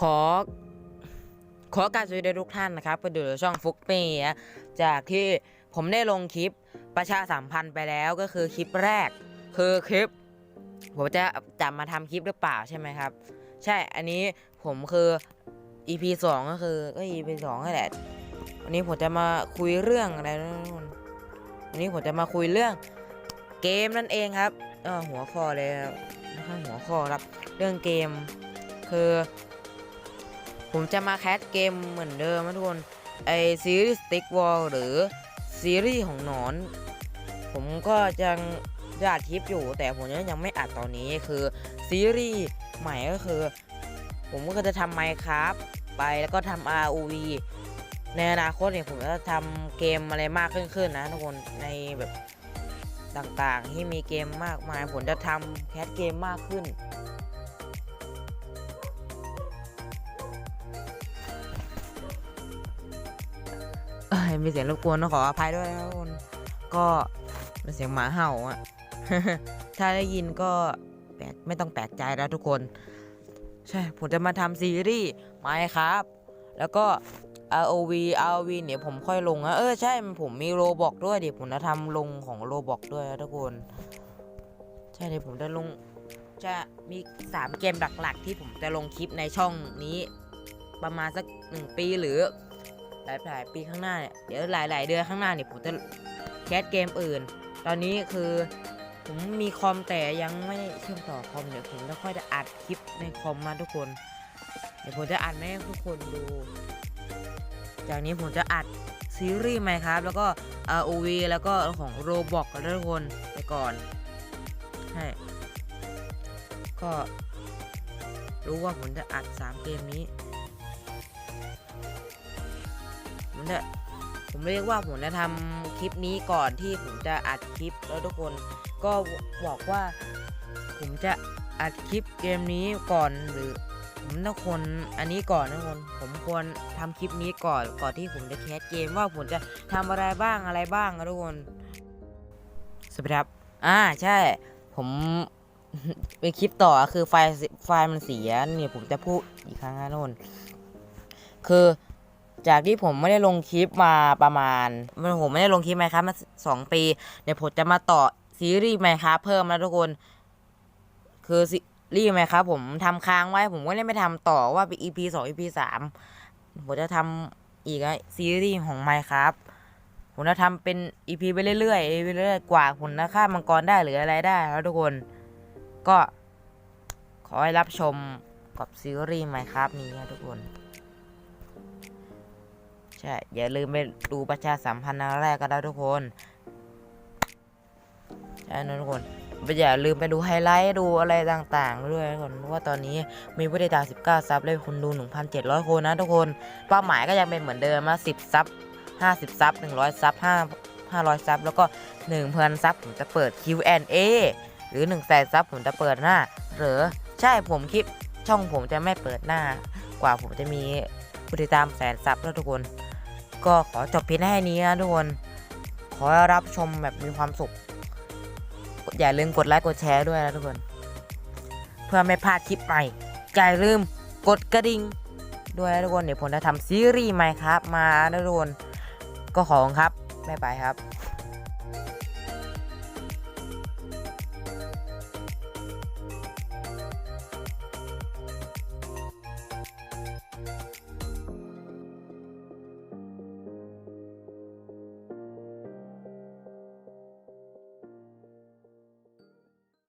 ขอ ขอการสวัสดีทุกท่านนะครับไปดูช่องฟุกเปียจากที่ผมได้ลงคลิปประชาสัมพันธ์ไปแล้วก็คือคลิปแรก คือคลิป ผมจะจะมาทำคลิปหรือเปล่าใช่ไหมครับ ใช่อันนี้ผมคือ EP สองก็คือก็ EP สองนั่นแหละวันนี้ผมจะมาคุยเรื่องอะไรนะทุกคนวันนี้ผมจะมาคุยเรื่องเกมนั่นเองครับเออหัวข้อเลยนะครับหัวข้อครับ เรื่องเกม คือ ผมจะมาแคสเกมเหมือนเดิมนะทุกคน ไอซีรีส์ Stick Wall หรือซีรีส์ของหนอน ผมก็ยังจะอัดคลิปอยู่ แต่ผมยังไม่อัดตอนนี้คือซีรีส์ใหม่ก็คือ ผมก็จะทำ Minecraft ไปแล้วก็ทำ ROV ในอนาคตเนี่ยผมจะทำเกมอะไรมากขึ้นขึ้นนะทุกคนในแบบต่างๆที่มีเกมมากมายผมจะทำแคสเกมมากขึ้น มีเสียงรบกวนต้องขออภัยด้วยนะทุกคนก็เป็นเสียงหมาเห่าอะถ้าได้ยินก็แปลกไม่ต้องแปลกใจแล้วทุกคน ใช่ผมจะมาทำซีรีส์ไมครับ แล้วก็ ROV ROV เนี่ยผมค่อยลงนะเออใช่ผมมีโรบอกด้วยเดี๋ยวผมจะทำลงของโรบอกด้วยนะทุกคน ใช่เดี๋ยวผมจะลงจะมี3เกมหลักๆ ที่ผมจะลงคลิปในช่องนี้ ประมาณสักหนึ่งปีหรือ หลายหลายปีข้างหน้าเนี่ยเดี๋ยวหลายหลาย ๆ เดือนข้างหน้าเนี่ยผมจะแคสเกมอื่น ตอนนี้คือผมมีคอมแต่ยังไม่เชื่อมต่อคอมเดี๋ยวผมจะค่อยจะอัดคลิปในคอมมาทุกคน เดี๋ยวผมจะอัดให้ทุกคนดู จากนี้ผมจะอัดซีรีส์ไหมครับ แล้วก็ ROV แล้วก็ของ Roblox กันทุกคนไปก่อนใช่ก็รู้ว่าผมจะอัด 3 เกมนี้ ผมจะผมเรียกว่าผมจะทำคลิปนี้ก่อนที่ผมจะอัดคลิปแล้วทุกคนก็บอกว่า ผมจะอัดคลิปเกมนี้ก่อนหรือผมต้องคนอันนี้ก่อนทุกคนผมควรทำคลิปนี้ก่อนก่อนที่ผมจะแคสเกมว่าผมจะทำอะไรบ้างอะไรบ้างนะทุกคนสวัสดีครับอ่าใช่ ผมเป็นคลิปต่อคือไฟล์ไฟล์มันเสียนี่ผมจะพูดอีกครั้งนะทุกคนคือ จากที่ผมไม่ได้ลงคลิปมาประมาณมันผมไม่ได้ลงคลิปไหมครับมาสองปีเดี๋ยวผมจะมาต่อซีรีส์ไหมครับเพิ่มนะทุกคน คือซีรีส์ไหมครับผมทำค้างไว้ ผมก็เลยไม่ทำต่อว่าเป็น EP สอง EP สามผมจะทำอีกอะซีรีส์ของไมครับผมจะทำเป็น EP ไปเรื่อยๆไปเรื่อยๆกว่าผมจะฆ่ามังกรได้หรืออะไรได้แล้วทุกคนก็ขอให้รับชมกับซีรีส์ไหมครับนี้นะทุกคน ใช่ อย่าลืมไปดูประชาสัมพันธ์อันแรกก็ได้ทุกคน ใช่นะทุกคนอย่าลืมไปดูไฮไลท์ดูอะไรต่างๆ ด้วยทุกคนเพราะว่าตอนนี้มีผู้ติดตาม 19 ซับเลยคนดู 1,700 คนนะทุกคน เป้าหมายก็ยังเป็นเหมือนเดิมนะ10 ซับ 50 ซับ 100 ซับ 5 500 ซับ แล้วก็1,000ซับผมจะเปิด Q&A หรือ1แสนซับผมจะเปิดหน้า หรือใช่ผมคลิปช่องผมจะไม่เปิดหน้า กว่าผมจะมีผู้ติดตามแสนซับแล้วทุกคน ก็ขอจบเพียงแค่นี้นะทุกคน ขอรับชมแบบมีความสุข อย่าลืมกดไลค์กดแชร์ด้วยนะทุกคน เพื่อไม่พลาดคลิปใหม่อย่าลืมกดกระดิ่งด้วยนะทุกคนเดี๋ยวผมจะทำซีรีส์ใหม่ครับ มานะทุกคนก็ขอครับบ๊ายบายครับ